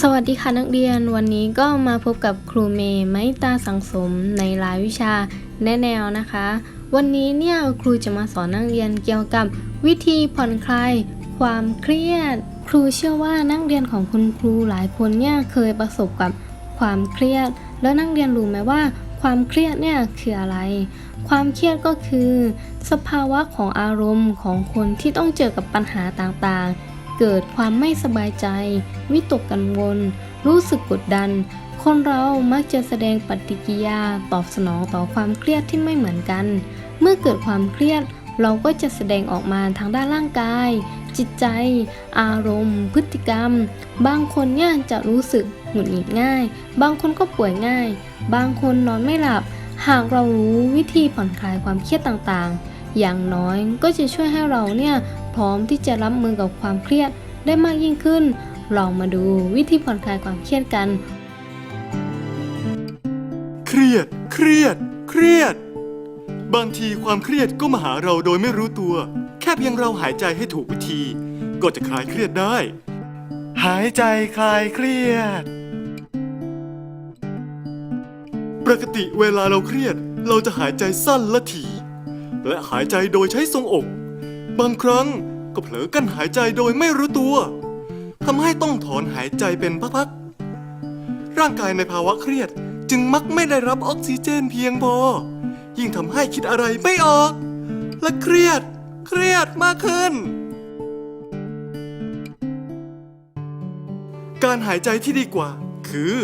สวัสดีค่ะนักเรียนวันนี้ก็มาพบกับครูเมย์ไมตาสังสมในรายวิชาแนแนวนะคะ วันนี้เนี่ยครูจะมาสอนนักเรียนเกี่ยวกับวิธีผ่อนคลายความเครียด ครูเชื่อว่านักเรียนของคุณครูหลายคนเนี่ยเคยประสบกับความเครียด แล้วนักเรียนรู้ไหมว่าความเครียดเนี่ยคืออะไร ความเครียดก็คือ สภาวะของอารมณ์ของคนที่ต้องเจอกับปัญหาต่างๆ เกิดความไม่สบายใจ วิตกกังวล รู้สึกกดดัน คนเรามักจะแสดงปฏิกิริยาตอบสนองต่อความเครียดที่ไม่เหมือนกัน เมื่อเกิดความเครียด เราก็จะแสดงออกมาทางด้านร่างกาย จิตใจ อารมณ์ พฤติกรรม บางคนเนี่ยจะรู้สึกหงุดหงิดง่าย บางคนก็ป่วยง่าย บางคนนอนไม่หลับ หากเรารู้วิธีผ่อนคลายความเครียดต่างๆอย่างน้อยก็จะช่วยให้เราเนี่ยพร้อมที่จะรับมือกับความเครียด ได้มากยิ่งขึ้น ลองมาดูวิธีผ่อนคลายความเครียดกัน เครียด เครียด เครียด บางทีความเครียดก็มาหาเราโดยไม่รู้ตัว แค่เพียงเราหายใจให้ถูกวิธี ก็จะคลายเครียดได้ หายใจคลายเครียด ปกติเวลาเราเครียด เราจะหายใจสั้นและถี่และหายใจโดยใช้ทรงอก บางครั้ง ก็เผลอกั้นหายใจโดยไม่รู้ตัวทำให้ต้องถอนหายใจเป็นพักๆ ร่างกายในภาวะเครียดจึงมักไม่ได้รับออกซิเจนเพียงพอ ยิ่งทำให้คิดอะไรไม่ออก และเครียด เครียดมากขึ้น การหายใจที่ดีกว่า คือ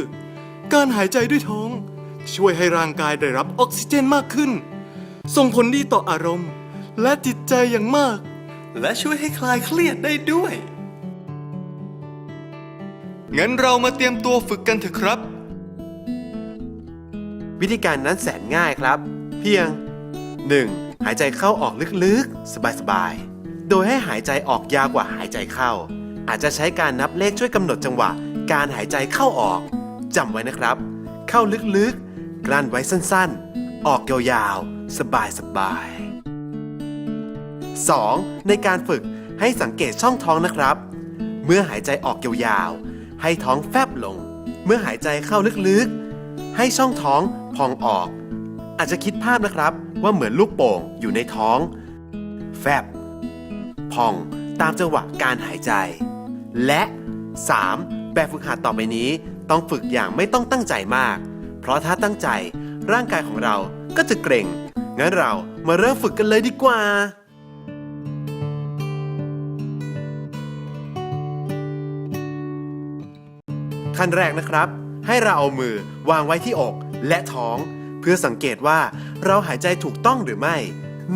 การหายใจด้วยท้อง ช่วยให้ร่างกายได้รับออกซิเจนมากขึ้น ส่งผลดีต่ออารมณ์ และจิตใจอย่างมาก และช่วยให้คลายเครียดได้ด้วย งั้นเรามาเตรียมตัวฝึกกันเถอะครับ วิธีการนั้นแสนง่ายครับ เพียง 1. หายใจเข้าออกลึกๆ สบายๆ โดยให้หายใจออกยาวกว่าหายใจเข้า อาจจะใช้การนับเลขช่วยกำหนดจังหวะ การหายใจเข้าออกจำไว้นะครับ เข้าลึกๆ กลั้นไว้สั้นๆ ออกยาวๆ สบายๆ 2. ในการฝึกให้สังเกตช่องท้องนะครับ เมื่อหายใจออกยาวๆ ให้ท้องแฟบลง เมื่อหายใจเข้าลึกๆ ให้ช่องท้องพองออก อาจจะคิดภาพนะครับว่าเหมือนลูกโป่งอยู่ในท้อง แฟบ พองตามจังหวะการหายใจ และ 3. แบบฝึกหัดต่อไปนี้ต้องฝึกอย่างไม่ต้องตั้งใจมาก เพราะถ้าตั้งใจร่างกายของเราก็จะเกร็ง งั้นเรามาเริ่มฝึกกันเลยดีกว่า ขั้นแรกนะครับ ให้เราเอามือวางไว้ที่อกและท้อง เพื่อสังเกตว่าเราหายใจถูกต้องหรือไม่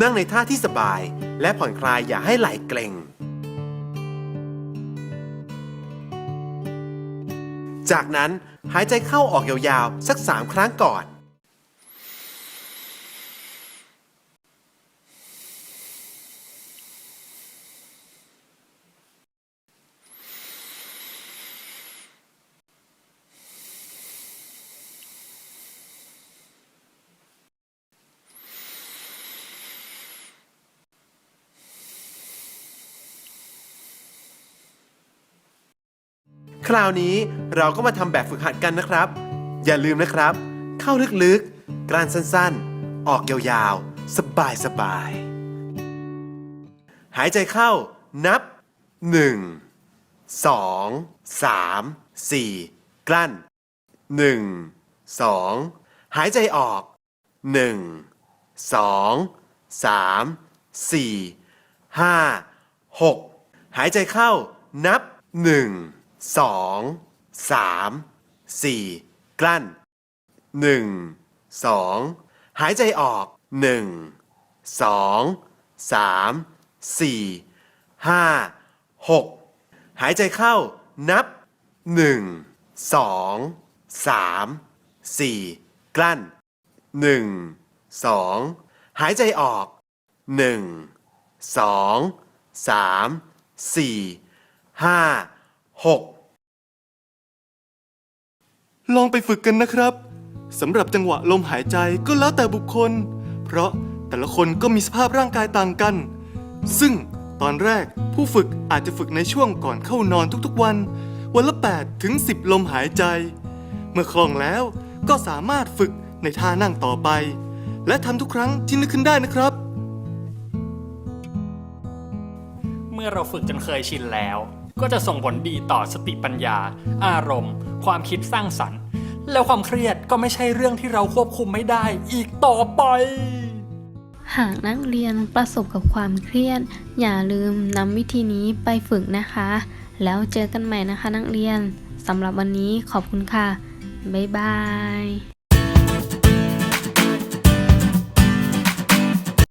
นั่งในท่าที่สบาย และผ่อนคลายอย่าให้ไหล่เกร็ง จากนั้นหายใจเข้าออกยาวๆ สัก 3 ครั้งก่อน ราวนี้เราก็มาทำแบบฝึกหัดกันนะครับ อย่าลืมนะครับ เข้าลึกๆ กลั้นสั้นๆ ออกยาวๆ สบายๆหายใจเข้า นับ 1 2 3 4 กลั้น 1 2 หายใจออก 1 2 3 4 5 6 หายใจเข้านับ 1 สองสามสี่กลั้นหนึ่งสองหายใจออกหนึ่งสองสามสี่ห้าหกหายใจเข้านับหนึ่งสองสามสี่กลั้นหนึ่งสองหายใจออกหนึ่งสองสามสี่ห้า 6ลองไปฝึกกันนะครับสำหรับจังหวะลมหายใจก็แล้วแต่บุคคล เพราะแต่ละคนก็มีสภาพร่างกายต่างกัน ซึ่งตอนแรกผู้ฝึกอาจจะฝึกในช่วงก่อนเข้านอนทุกๆวัน วันละ 8 ถึง 10 ลมหายใจ เมื่อคล่องแล้วก็สามารถฝึกในท่านั่งต่อไป และทำทุกครั้งที่นึกขึ้นได้นะครับ เมื่อเราฝึกจนเคยชินแล้ว ก็จะส่งผลดีต่อสติปัญญา อารมณ์ ความคิดสร้างสรรค์ แล้วความเครียดก็ไม่ใช่เรื่องที่เราควบคุมไม่ได้อีกต่อไปหากนักเรียนประสบกับความเครียด อย่าลืมนำวิธีนี้ไปฝึกนะคะ แล้วเจอกันใหม่นะคะนักเรียนสำหรับวันนี้ขอบคุณค่ะ บ๊ายบาย